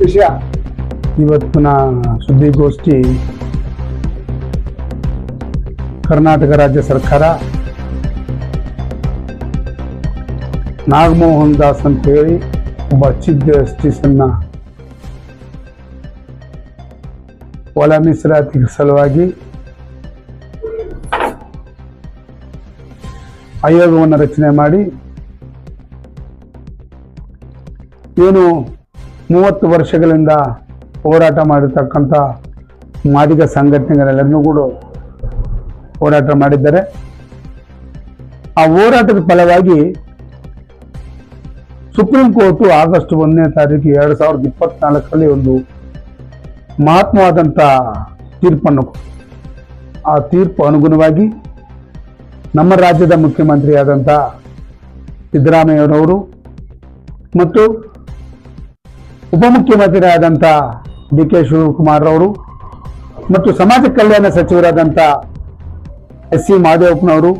ವಿಷಯ. ಇವತ್ತಿನ ಸುದ್ದಿಗೋಷ್ಠಿ ಕರ್ನಾಟಕ ರಾಜ್ಯ ಸರ್ಕಾರ ನಾಗಮೋಹನ್ ದಾಸ್ ಅಂತ ಹೇಳಿ ಒಬ್ಬ ಚೀಫ್ ಜಸ್ಟಿಸನ್ನ ಒಳ ಮೀಸಲಾತಿ ಸಲುವಾಗಿ ಆಯೋಗವನ್ನು ರಚನೆ ಮಾಡಿ ಏನು ಮೂವತ್ತು ವರ್ಷಗಳಿಂದ ಹೋರಾಟ ಮಾಡಿರ್ತಕ್ಕಂಥ ಮಾದಿಗ ಸಂಘಟನೆಗಳೆಲ್ಲರನ್ನೂ ಕೂಡ ಹೋರಾಟ ಮಾಡಿದ್ದಾರೆ. ಆ ಹೋರಾಟದ ಫಲವಾಗಿ ಸುಪ್ರೀಂ ಕೋರ್ಟು ಆಗಸ್ಟ್ ಒಂದನೇ ತಾರೀಕು ಎರಡು ಸಾವಿರದ ಇಪ್ಪತ್ನಾಲ್ಕರಲ್ಲಿ ಒಂದು ಮಹತ್ವವಾದಂಥ ತೀರ್ಪನ್ನು ಆ ತೀರ್ಪು ಅನುಗುಣವಾಗಿ ನಮ್ಮ ರಾಜ್ಯದ ಮುಖ್ಯಮಂತ್ರಿಯಾದಂಥ ಸಿದ್ದರಾಮಯ್ಯನವರು ಮತ್ತು ಉಪಮುಖ್ಯಮಂತ್ರಿ ಆದಂಥ ಡಿ ಕೆ ಶಿವಕುಮಾರ್ ಅವರು ಮತ್ತು ಸಮಾಜ ಕಲ್ಯಾಣ ಸಚಿವರಾದಂಥ ಎಸ್ ಸಿ ಮಹದೇವಪ್ಪನವರು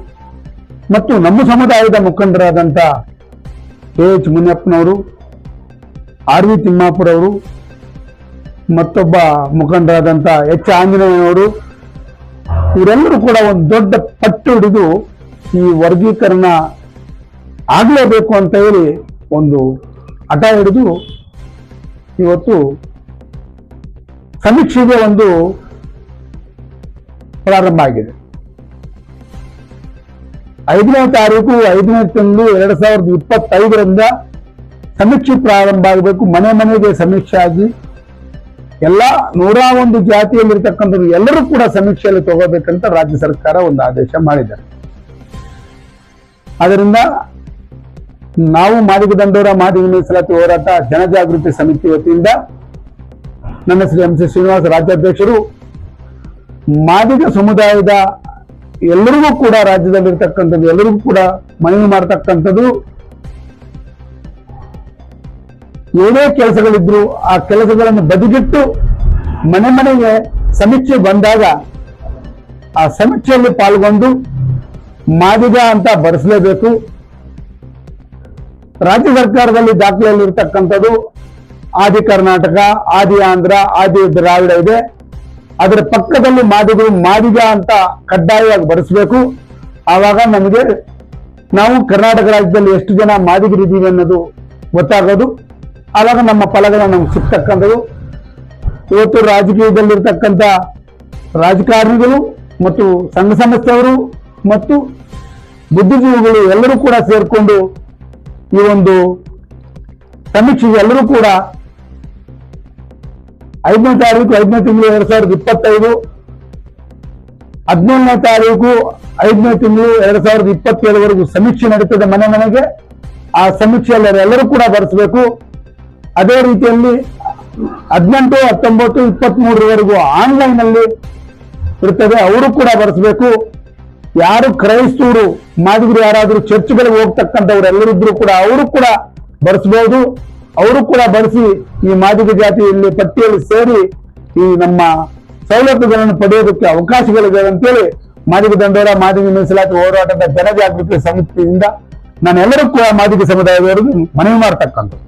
ಮತ್ತು ನಮ್ಮ ಸಮುದಾಯದ ಮುಖಂಡರಾದಂಥ ಕೆ ಎಚ್ ಮುನಿಯಪ್ಪನವರು, ಆರ್ ವಿ ತಿಮ್ಮಾಪುರವರು, ಮತ್ತೊಬ್ಬ ಮುಖಂಡರಾದಂಥ ಎಚ್ ಆಂಜನೇಯನವರು, ಇವರೆಲ್ಲರೂ ಕೂಡ ಒಂದು ದೊಡ್ಡ ಪಟ್ಟು ಹಿಡಿದು ಈ ವರ್ಗೀಕರಣ ಆಗಲೇಬೇಕು ಅಂತ ಹೇಳಿ ಒಂದು ಹಠ ಹಿಡಿದು ಇವತ್ತು ಸಮೀಕ್ಷೆಗೆ ಒಂದು ಪ್ರಾರಂಭ ಆಗಿದೆ. ಐದನೇ ತಾರೀಕು, ಐದನೇ ತಿಂಗಳು ಎರಡ್ ಸಾವಿರದ ಇಪ್ಪತ್ತೈದರಿಂದ ಸಮೀಕ್ಷೆ ಪ್ರಾರಂಭ ಆಗಬೇಕು. ಮನೆ ಮನೆಗೆ ಸಮೀಕ್ಷೆ ಆಗಿ ಎಲ್ಲ ನೂರ ಒಂದು ಜಾತಿಯಲ್ಲಿರ್ತಕ್ಕಂಥದ್ದು ಎಲ್ಲರೂ ಕೂಡ ಸಮೀಕ್ಷೆಯಲ್ಲಿ ತಗೋಬೇಕಂತ ರಾಜ್ಯ ಸರ್ಕಾರ ಒಂದು ಆದೇಶ ಮಾಡಿದ್ದಾರೆ ಅದರಿಂದ ನಾವು ಮಾದಿಗ ದಂಡೋರ ಮಾದಿಗ ಮೀಸಲಾತಿ ಹೋರಾಟ ಜನಜಾಗೃತಿ ಸಮಿತಿ ವತಿಯಿಂದ ನನ್ನ ಶ್ರೀ ಎಂ ಸಿ ಶ್ರೀನಿವಾಸ, ರಾಜ್ಯಾಧ್ಯಕ್ಷರು. ಮಾದಿಗ ಸಮುದಾಯದ ಎಲ್ಲರಿಗೂ ಕೂಡ ರಾಜ್ಯದಲ್ಲಿರ್ತಕ್ಕಂಥದ್ದು, ಎಲ್ಲರಿಗೂ ಕೂಡ ಮನವಿ ಮಾಡತಕ್ಕಂಥದ್ದು. ಏನೇ ಕೆಲಸಗಳಿದ್ರು ಆ ಕೆಲಸಗಳನ್ನು ಬದಿಗಿಟ್ಟು ಮನೆ ಮನೆಗೆ ಸಮೀಕ್ಷೆ ಬಂದಾಗ ಆ ಸಮೀಕ್ಷೆಯಲ್ಲಿ ಪಾಲ್ಗೊಂಡು ಮಾದಿಗ ಅಂತ ಬರೆಸಲೇಬೇಕು. ರಾಜ್ಯ ಸರ್ಕಾರದಲ್ಲಿ ದಾಖಲೆಯಲ್ಲಿ ಇರ್ತಕ್ಕಂಥದ್ದು ಆದಿ ಕರ್ನಾಟಕ, ಆದಿ ಆಂಧ್ರ, ಆದಿ ದ್ರಾವಿಡ ಇದೆ. ಅದರ ಪಕ್ಕದಲ್ಲಿ ಮಾದಿಗಳು ಮಾದಿಗ ಅಂತ ಕಡ್ಡಾಯವಾಗಿ ಬರೆಸಬೇಕು. ಆವಾಗ ನಮಗೆ ನಾವು ಕರ್ನಾಟಕ ರಾಜ್ಯದಲ್ಲಿ ಎಷ್ಟು ಜನ ಮಾದಿಗರಿದ್ದೀವಿ ಅನ್ನೋದು ಗೊತ್ತಾಗೋದು. ಆವಾಗ ನಮ್ಮ ಫಲಗಳು ನಮ್ಗೆ ಸಿಗ್ತಕ್ಕಂಥದ್ದು. ಇವತ್ತು ರಾಜಕೀಯದಲ್ಲಿರ್ತಕ್ಕಂಥ ರಾಜಕಾರಣಿಗಳು ಮತ್ತು ಸಂಘ ಸಂಸ್ಥೆಯವರು ಮತ್ತು ಬುದ್ಧಿಜೀವಿಗಳು ಎಲ್ಲರೂ ಕೂಡ ಸೇರಿಕೊಂಡು ಈ ಒಂದು ಸಮೀಕ್ಷೆಗೆ ಎಲ್ಲರೂ ಕೂಡ ಐದನೇ ತಾರೀಕು, ಐದನೇ ತಿಂಗಳು ಎರಡ್ ಸಾವಿರದ ಇಪ್ಪತ್ತೈದು, ಹದಿನೇಳನೇ ತಾರೀಕು, ಐದನೇ ತಿಂಗಳು ಎರಡ್ ಸಾವಿರದ ಇಪ್ಪತ್ತೇಳವರೆಗೂ ಸಮೀಕ್ಷೆ ನಡೀತದೆ ಮನೆ ಮನೆಗೆ. ಆ ಸಮೀಕ್ಷೆಯಲ್ಲಿ ಎಲ್ಲರೂ ಕೂಡ ಬರೆಸಬೇಕು. ಅದೇ ರೀತಿಯಲ್ಲಿ ಹದಿನೆಂಟು, ಹತ್ತೊಂಬತ್ತು ಇಪ್ಪತ್ತ್ ಮೂರರವರೆಗೂ ಆನ್ಲೈನ್ ಅಲ್ಲಿ ಇರ್ತದೆ, ಅವರು ಕೂಡ ಬರೆಸಬೇಕು. ಯಾರು ಕ್ರೈಸ್ತವರು ಮಾಡಿದ್ರು ಯಾರಾದರೂ ಚರ್ಚ್ಗಳಿಗೆ ಹೋಗ್ತಕ್ಕಂಥವ್ರು ಎಲ್ಲರಿದ್ರು ಕೂಡ ಅವರು ಕೂಡ ಬರೆಸಬಹುದು ಅವರು ಕೂಡ ಬಳಸಿ ಈ ಮಾದಿಗ ಜಾತಿಯಲ್ಲಿ ಪಟ್ಟಿಯಲ್ಲಿ ಸೇರಿ ಈ ನಮ್ಮ ಸವಲತ್ತುಗಳನ್ನು ಪಡೆಯೋದಕ್ಕೆ ಅವಕಾಶಗಳಿದೆ ಅಂತೇಳಿ ಮಾದಿಗ ದಂಡೋರ, ಮಾದಿಗ ಮೀಸಲಾತಿ ಹೋರಾಟದ ಜನಜಾಗೃತಿ ಸಮಿತಿಯಿಂದ ನಾನೆಲ್ಲರೂ ಕೂಡ ಮಾದಿಗ ಸಮುದಾಯದವರು ಮನವಿ ಮಾಡ್ತಕ್ಕಂಥದ್ದು.